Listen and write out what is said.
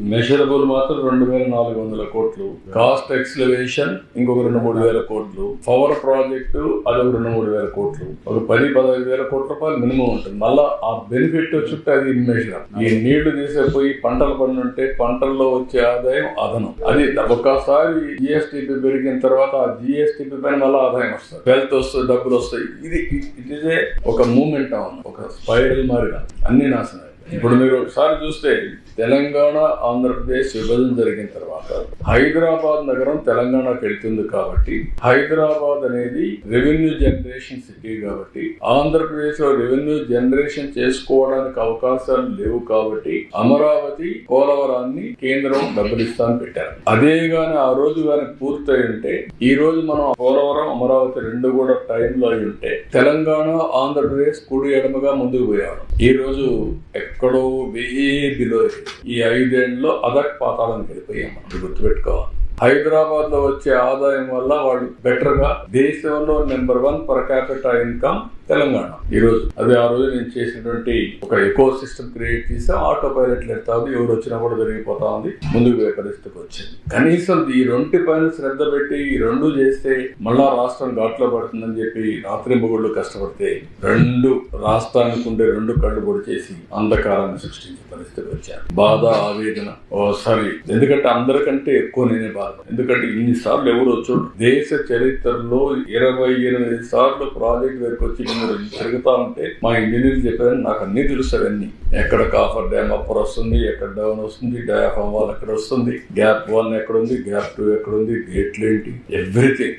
Measurable మాత్రం రెండు వేల నాలుగు వందల కోట్లు. కాస్ట్ ఎక్స్లవేషన్ ఇంకొక రెండు మూడు వేల కోట్లు. పవర్ ప్రాజెక్టు అది ఒక రెండు మూడు వేల కోట్లు. ఒక పది పదహైదు వేల కోట్ల రూపాయలు మినిమం ఉంటుంది. మళ్ళా ఆ బెనిఫిట్ చుట్టూ అది మెషర్ ఈ నీళ్ళు తీసేపోయి పంటలు పండుంటే పంటల్లో వచ్చే ఆదాయం అదనం. అది ఒక్కసారి జిఎస్టిపి పెరిగిన తర్వాత ఆ జిఎస్టిపి పైన మళ్ళీ ఆదాయం వస్తుంది. వెల్త్ వస్తుంది డబ్బులు వస్తాయి. ఇది ఇది ఇదే ఒక మూమెంట్ ఒక స్పైరల్ మారిన అన్ని నాశనం ఇప్పుడు మీరు ఒకసారి చూస్తే తెలంగాణ ఆంధ్రప్రదేశ్ విభజన జరిగిన తర్వాత హైదరాబాద్ నగరం తెలంగాణకు వెళ్తుంది కాబట్టి హైదరాబాద్ అనేది రెవెన్యూ జనరేషన్ సిటీ కాబట్టి ఆంధ్రప్రదేశ్లో రెవెన్యూ జనరేషన్ చేసుకోవడానికి అవకాశాలు లేవు కాబట్టి అమరావతి పోలవరాన్ని కేంద్రం డబ్బులు ఇస్తాను పెట్టారు. అదే గాని ఆ రోజు గాని పూర్తయి ఉంటే ఈ రోజు మనం పోలవరం అమరావతి రెండు కూడా టైంలో అయి ఉంటే తెలంగాణ ఆంధ్రప్రదేశ్ కుడి ఎడమగా ముందుకు పోయారు ఈ రోజు ఎక్కడో వే బిలో ఈ ఐదేళ్ళలో అదక్ పాతాలను వెళ్ళిపోయాం మనం. గుర్తుపెట్టుకోవాలి హైదరాబాద్లో వచ్చే ఆదాయం వల్ల వాళ్ళు బెటర్గా దేశంలో number one per capita income Telangana. ఈ రోజు అదే ఆ రోజు నేను చేసినటువంటి ఒక ఎకో సిస్టమ్ క్రియేట్ చేస్తే ఆటో పైలట్లు ఎడతా ఉంది ఎవరు వచ్చినా కూడా జరిగిపోతా ఉంది ముందుకు పోయే పరిస్థితికి వచ్చింది. కనీసం ఈ రెండు పైన శ్రద్ధ పెట్టి ఈ రెండు చేస్తే మళ్ళా రాష్ట్రం ఘాట్లో పడుతుందని చెప్పి రాత్రి మొగుళ్ళు కష్టపడితే రెండు రాష్ట్రానికి ఉండే రెండు కళ్ళు పొడి చేసి అంధకారాన్ని సృష్టించే పరిస్థితికి వచ్చారు. బాధ ఆవేదన ఓ సారీ ఎందుకంటే అందరికంటే ఎక్కువ నేనే బాధ ఎందుకంటే ఇన్ని సార్లు ఎవరు వచ్చాడు దేశ చరిత్రలో ఇరవై ఎనిమిది సార్లు ప్రాజెక్ట్ దగ్గరకు వచ్చి మీరు తిరుగుతా ఉంటే మా ఇంజనీర్ చెప్పారని నాకు అన్ని తెలుసు అవన్నీ ఎక్కడ కాఫర్ డ్యామ్ అప్పర్ వస్తుంది ఎక్కడ డౌన్ వస్తుంది డయాఫామ్ వాల్ ఎక్కడ వస్తుంది గ్యాప్ వన్ ఎక్కడ ఉంది గ్యాప్ టూ ఎక్కడ ఉంది గేట్లు ఏంటి ఎవ్రీథింగ్.